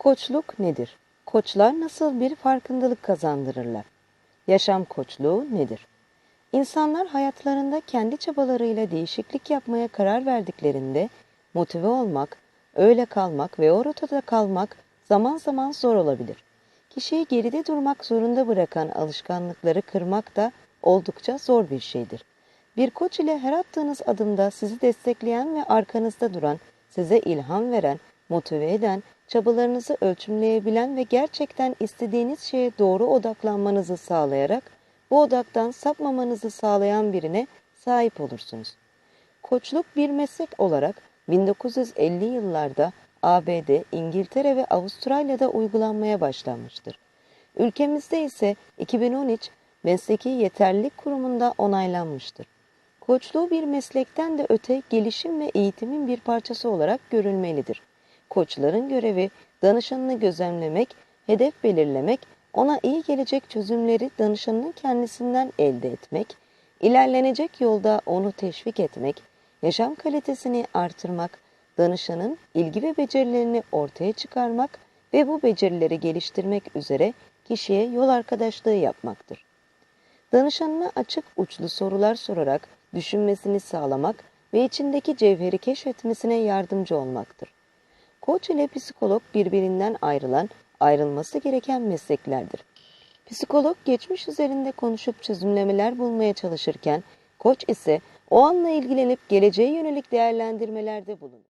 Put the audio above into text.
Koçluk nedir? Koçlar nasıl bir farkındalık kazandırırlar? Yaşam koçluğu nedir? İnsanlar hayatlarında kendi çabalarıyla değişiklik yapmaya karar verdiklerinde motive olmak, öyle kalmak ve o rotada kalmak zaman zaman zor olabilir. Kişiyi geride durmak zorunda bırakan alışkanlıkları kırmak da oldukça zor bir şeydir. Bir koç ile her attığınız adımda sizi destekleyen ve arkanızda duran, size ilham veren, motive eden, çabalarınızı ölçümleyebilen ve gerçekten istediğiniz şeye doğru odaklanmanızı sağlayarak bu odaktan sapmamanızı sağlayan birine sahip olursunuz. Koçluk bir meslek olarak 1950 yıllarda ABD, İngiltere ve Avustralya'da uygulanmaya başlanmıştır. Ülkemizde ise 2013 Mesleki Yeterlilik Kurumu'nda onaylanmıştır. Koçluğu bir meslekten de öte gelişim ve eğitimin bir parçası olarak görülmelidir. Koçların görevi danışanını gözlemlemek, hedef belirlemek, ona iyi gelecek çözümleri danışanının kendisinden elde etmek, ilerlenecek yolda onu teşvik etmek, yaşam kalitesini artırmak, danışanın ilgi ve becerilerini ortaya çıkarmak ve bu becerileri geliştirmek üzere kişiye yol arkadaşlığı yapmaktır. Danışanına açık uçlu sorular sorarak düşünmesini sağlamak ve içindeki cevheri keşfetmesine yardımcı olmaktır. Koç ile psikolog birbirinden ayrılan, ayrılması gereken mesleklerdir. Psikolog geçmiş üzerinde konuşup çözümlemeler bulmaya çalışırken, koç ise o anla ilgilenip geleceğe yönelik değerlendirmelerde bulunur.